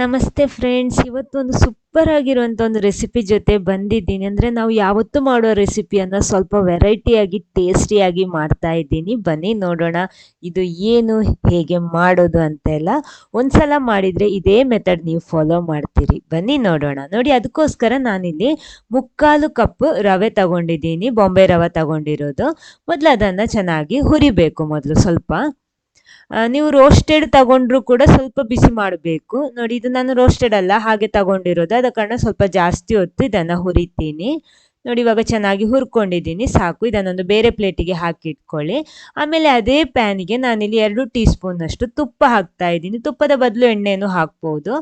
ನಮಸ್ತೆ ಫ್ರೆಂಡ್ಸ್ ಇವತ್ತೊಂದು ಸೂಪರ್ ಆಗಿರುವಂಥ ಒಂದು ರೆಸಿಪಿ ಜೊತೆ ಬಂದಿದ್ದೀನಿ. ಅಂದರೆ ನಾವು ಯಾವತ್ತೂ ಮಾಡೋ ರೆಸಿಪಿಯನ್ನು ಸ್ವಲ್ಪ ವೆರೈಟಿಯಾಗಿ ಟೇಸ್ಟಿಯಾಗಿ ಮಾಡ್ತಾ ಇದ್ದೀನಿ. ಬನ್ನಿ ನೋಡೋಣ ಇದು ಏನು, ಹೇಗೆ ಮಾಡೋದು ಅಂತೆಲ್ಲ. ಒಂದ್ಸಲ ಮಾಡಿದರೆ ಇದೇ ಮೆಥಡ್ ನೀವು ಫಾಲೋ ಮಾಡ್ತೀರಿ. ಬನ್ನಿ ನೋಡೋಣ. ನೋಡಿ, ಅದಕ್ಕೋಸ್ಕರ ನಾನಿಲ್ಲಿ ಮುಕ್ಕಾಲು ಕಪ್ ರವೆ ತಗೊಂಡಿದ್ದೀನಿ. ಬಾಂಬೆ ರವೆ ತಗೊಂಡಿರೋದು. ಮೊದಲು ಅದನ್ನು ಚೆನ್ನಾಗಿ ಹುರಿಬೇಕು ಮೊದಲು ಸ್ವಲ್ಪ. ನೀವು ರೋಸ್ಟೆಡ್ ತಗೊಂಡ್ರು ಕೂಡ ಸ್ವಲ್ಪ ಬಿಸಿ ಮಾಡಬೇಕು. ನೋಡಿ, ಇದು ನಾನು ರೋಸ್ಟೆಡ್ ಅಲ್ಲ, ಹಾಗೆ ತಗೊಂಡಿರೋದು. ಅದ ಕಾರಣ ಸ್ವಲ್ಪ ಜಾಸ್ತಿ ಹೊತ್ತು ಇದನ್ನು ಹುರಿತೀನಿ. ನೋಡಿ, ಇವಾಗ ಚೆನ್ನಾಗಿ ಹುರ್ಕೊಂಡಿದ್ದೀನಿ, ಸಾಕು. ಇದನ್ನೊಂದು ಬೇರೆ ಪ್ಲೇಟಿಗೆ ಹಾಕಿ ಇಟ್ಕೊಳ್ಳಿ ಆಮೇಲೆ ಅದೇ ಪ್ಯಾನಿಗೆ ನಾನಿಲ್ಲಿ ಎರಡು ಟೀ ಸ್ಪೂನಷ್ಟು ತುಪ್ಪ ಹಾಕ್ತಾ ಇದ್ದೀನಿ. ತುಪ್ಪದ ಬದಲು ಎಣ್ಣೆಯನ್ನು ಹಾಕ್ಬೋದು.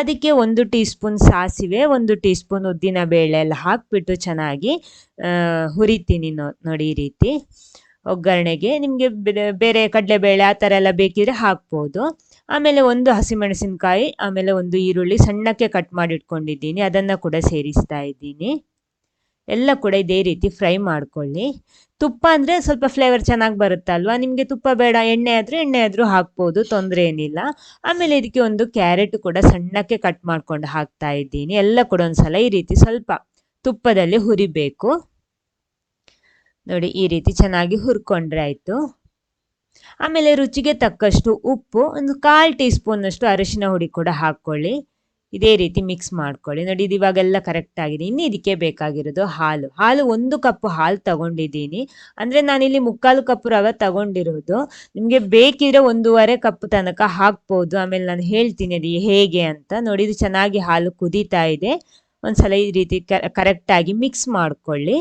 ಅದಕ್ಕೆ ಒಂದು ಟೀ ಸ್ಪೂನ್ ಸಾಸಿವೆ, ಒಂದು ಟೀ ಸ್ಪೂನ್ ಉದ್ದಿನ ಬೇಳೆ ಎಲ್ಲ ಹಾಕಿಬಿಟ್ಟು ಚೆನ್ನಾಗಿ ಹುರಿತೀನಿ ನೋಡಿ ಈ ರೀತಿ. ಒಗ್ಗರಣೆಗೆ ನಿಮಗೆ ಬೇರೆ ಕಡಲೆಬೇಳೆ ಆ ಥರ ಎಲ್ಲ ಬೇಕಿದ್ರೆ ಹಾಕ್ಬೋದು. ಆಮೇಲೆ ಒಂದು ಹಸಿಮೆಣಸಿನಕಾಯಿ, ಆಮೇಲೆ ಒಂದು ಈರುಳ್ಳಿ ಸಣ್ಣಕ್ಕೆ ಕಟ್ ಮಾಡಿ ಇಟ್ಕೊಂಡಿದ್ದೀನಿ. ಅದನ್ನು ಕೂಡ ಸೇರಿಸ್ತಾ ಇದ್ದೀನಿ. ಎಲ್ಲ ಕೂಡ ಇದೇ ರೀತಿ ಫ್ರೈ ಮಾಡ್ಕೊಳ್ಳಿ. ತುಪ್ಪ ಅಂದರೆ ಸ್ವಲ್ಪ ಫ್ಲೇವರ್ ಚೆನ್ನಾಗಿ ಬರುತ್ತಲ್ವಾ ನಿಮಗೆ ತುಪ್ಪ ಬೇಡ, ಎಣ್ಣೆ ಆದರೂ ಎಣ್ಣೆ ಆದರೂ ಹಾಕ್ಬೋದು, ತೊಂದರೆ ಏನಿಲ್ಲ. ಆಮೇಲೆ ಇದಕ್ಕೆ ಒಂದು ಕ್ಯಾರೆಟ್ ಕೂಡ ಸಣ್ಣಕ್ಕೆ ಕಟ್ ಮಾಡ್ಕೊಂಡು ಹಾಕ್ತಾ ಇದ್ದೀನಿ. ಎಲ್ಲ ಕೂಡ ಒಂದ್ಸಲ ಈ ರೀತಿ ಸ್ವಲ್ಪ ತುಪ್ಪದಲ್ಲಿ ಹುರಿಬೇಕು. ನೋಡಿ ಈ ರೀತಿ ಚೆನ್ನಾಗಿ ಹುರ್ಕೊಂಡ್ರೆ ಆಯಿತು. ಆಮೇಲೆ ರುಚಿಗೆ ತಕ್ಕಷ್ಟು ಉಪ್ಪು, ಒಂದು ಕಾಲು ಟೀ ಸ್ಪೂನಷ್ಟು ಅರಿಶಿನ ಹುಡಿ ಕೂಡ ಹಾಕ್ಕೊಳ್ಳಿ. ಇದೇ ರೀತಿ ಮಿಕ್ಸ್ ಮಾಡ್ಕೊಳ್ಳಿ. ನೋಡಿ ಇದು ಇವಾಗೆಲ್ಲ ಕರೆಕ್ಟ್ ಆಗಿದೆ. ಇನ್ನು ಇದಕ್ಕೆ ಬೇಕಾಗಿರೋದು ಹಾಲು. ಹಾಲು ಒಂದು ಕಪ್ ಹಾಲು ತಗೊಂಡಿದ್ದೀನಿ. ಅಂದರೆ ನಾನಿಲ್ಲಿ ಮುಕ್ಕಾಲು ಕಪ್ ರವೆ ತಗೊಂಡಿರೋದು. ನಿಮಗೆ ಬೇಕಿದ್ರೆ ಒಂದೂವರೆ ಕಪ್ ತನಕ ಹಾಕ್ಬೋದು. ಆಮೇಲೆ ನಾನು ಹೇಳ್ತೀನಿ ಅದು ಹೇಗೆ ಅಂತ. ನೋಡಿ ಇದು ಚೆನ್ನಾಗಿ ಹಾಲು ಕುದೀತಾ ಇದೆ. ಒಂದ್ಸಲ ಈ ರೀತಿ ಕರೆಕ್ಟಾಗಿ ಮಿಕ್ಸ್ ಮಾಡ್ಕೊಳ್ಳಿ.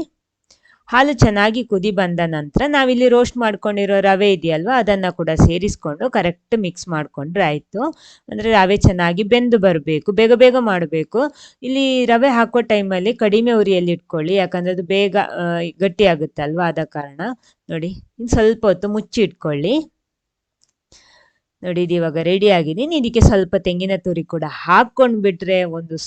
ಹಾಲು ಚೆನ್ನಾಗಿ ಕುದಿ ಬಂದ ನಂತರ ನಾವಿಲ್ಲಿ ರೋಸ್ಟ್ ಮಾಡ್ಕೊಂಡಿರೋ ರವೆ ಇದೆಯಲ್ವಾ, ಅದನ್ನು ಕೂಡ ಸೇರಿಸ್ಕೊಂಡು ಕರೆಕ್ಟ್ ಮಿಕ್ಸ್ ಮಾಡಿಕೊಂಡ್ರೆ ಆಯಿತು. ಅಂದರೆ ರವೆ ಚೆನ್ನಾಗಿ ಬೆಂದು ಬರಬೇಕು, ಬೇಗ ಬೇಗ ಮಾಡಬೇಕು. ಇಲ್ಲಿ ರವೆ ಹಾಕೋ ಟೈಮಲ್ಲಿ ಕಡಿಮೆ ಉರಿಯಲ್ಲಿ ಇಟ್ಕೊಳ್ಳಿ, ಯಾಕಂದರೆ ಅದು ಬೇಗ ಗಟ್ಟಿ ಆಗುತ್ತಲ್ವ ಆದ ಕಾರಣ. ನೋಡಿ ಇನ್ನು ಸ್ವಲ್ಪ ಹೊತ್ತು ಮುಚ್ಚಿ ಇಟ್ಕೊಳ್ಳಿ. ನೋಡಿ, ಇದು ಇವಾಗ ರೆಡಿ ಆಗಿದೆ ಇದಕ್ಕೆ ಸ್ವಲ್ಪ ತೆಂಗಿನ ತುರಿ ಕೂಡ ಹಾಕ್ಕೊಂಡು ಬಿಟ್ರೆ ಒಂದು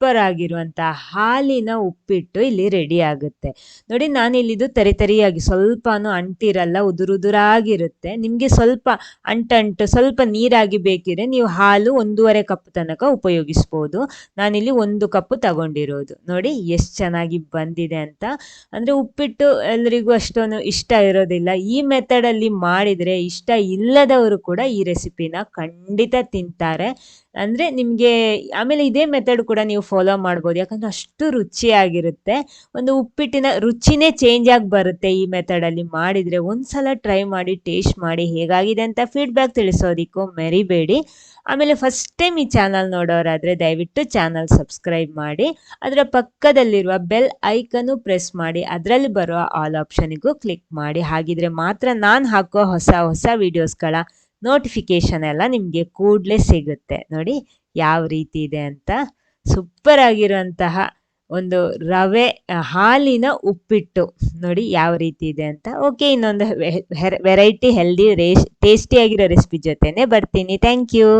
ಸೂಪರ್ ಆಗಿರುವಂಥ ಹಾಲಿನ ಉಪ್ಪಿಟ್ಟು ಇಲ್ಲಿ ರೆಡಿ ಆಗುತ್ತೆ. ನೋಡಿ, ನಾನು ಇಲ್ಲಿದು ತರಿ ತರಿಯಾಗಿ ಸ್ವಲ್ಪನೂ ಅಂಟಿರಲ್ಲ, ಉದುರು ಉದುರಾಗಿರುತ್ತೆ. ನಿಮಗೆ ಸ್ವಲ್ಪ ಅಂಟಂಟು, ಸ್ವಲ್ಪ ನೀರಾಗಿ ಬೇಕಿದ್ರೆ ನೀವು ಹಾಲು ಒಂದೂವರೆ ಕಪ್ ತನಕ ಉಪಯೋಗಿಸ್ಬೋದು. ನಾನಿಲ್ಲಿ ಒಂದು ಕಪ್ ತಗೊಂಡಿರೋದು. ನೋಡಿ, ಎಷ್ಟು ಚೆನ್ನಾಗಿ ಬಂದಿದೆ ಅಂತ. ಅಂದರೆ ಉಪ್ಪಿಟ್ಟು ಎಲ್ಲರಿಗೂ ಅಷ್ಟೊಂದು ಇಷ್ಟ ಇರೋದಿಲ್ಲ. ಈ ಮೆಥಡಲ್ಲಿ ಮಾಡಿದರೆ ಇಷ್ಟ ಇಲ್ಲದವರು ಕೂಡ ಈ ರೆಸಿಪಿನ ಖಂಡಿತ ತಿಂತಾರೆ. ಅಂದರೆ ನಿಮಗೆ, ಆಮೇಲೆ ಇದೇ ಮೆಥಡ್ ಕೂಡ ನೀವು ಫಾಲೋ ಮಾಡ್ಬೋದು. ಯಾಕಂದರೆ ಅಷ್ಟು ರುಚಿಯಾಗಿರುತ್ತೆ. ಒಂದು ಉಪ್ಪಿಟ್ಟಿನ ರುಚಿನೇ ಚೇಂಜ್ ಆಗಿ ಬರುತ್ತೆ ಈ ಮೆಥಡಲ್ಲಿ ಮಾಡಿದರೆ. ಒಂದ್ಸಲ ಟ್ರೈ ಮಾಡಿ ಟೇಸ್ಟ್ ಮಾಡಿ ಹೇಗಾಗಿದೆ ಅಂತ ಫೀಡ್ಬ್ಯಾಕ್ ತಿಳಿಸೋದಕ್ಕೂ ಮರಿಬೇಡಿ. ಆಮೇಲೆ ಫಸ್ಟ್ ಟೈಮ್ ಈ ಚಾನಲ್ ನೋಡೋರಾದರೆ ದಯವಿಟ್ಟು ಚಾನಲ್ ಸಬ್ಸ್ಕ್ರೈಬ್ ಮಾಡಿ. ಅದರ ಪಕ್ಕದಲ್ಲಿರುವ ಬೆಲ್ ಐಕನ್ನು ಪ್ರೆಸ್ ಮಾಡಿ. ಅದರಲ್ಲಿ ಬರುವ ಆಲ್ ಆಪ್ಷನಿಗೂ ಕ್ಲಿಕ್ ಮಾಡಿ. ಹಾಗಿದ್ರೆ ಮಾತ್ರ ನಾನು ಹಾಕೋ ಹೊಸ ಹೊಸ ವೀಡಿಯೋಸ್ಗಳ ನೋಟಿಫಿಕೇಶನ್ ಎಲ್ಲ ನಿಮಗೆ ಕೂಡಲೇ ಸಿಗುತ್ತೆ. ನೋಡಿ ಯಾವ ರೀತಿ ಇದೆ ಅಂತ. ಸೂಪರ್ ಆಗಿರುವಂತಹ ಒಂದು ರವೆ ಹಾಲಿನ ಉಪ್ಪಿಟ್ಟು. ನೋಡಿ ಯಾವ ರೀತಿ ಇದೆ ಅಂತ. ಓಕೆ ಇನ್ನೊಂದು ವೆರೈಟಿ ಹೆಲ್ದಿ ರೇಸ್ ಟೇಸ್ಟಿಯಾಗಿರೋ ರೆಸಿಪಿ ಜೊತೆನೆ ಬರ್ತೀನಿ. Thank you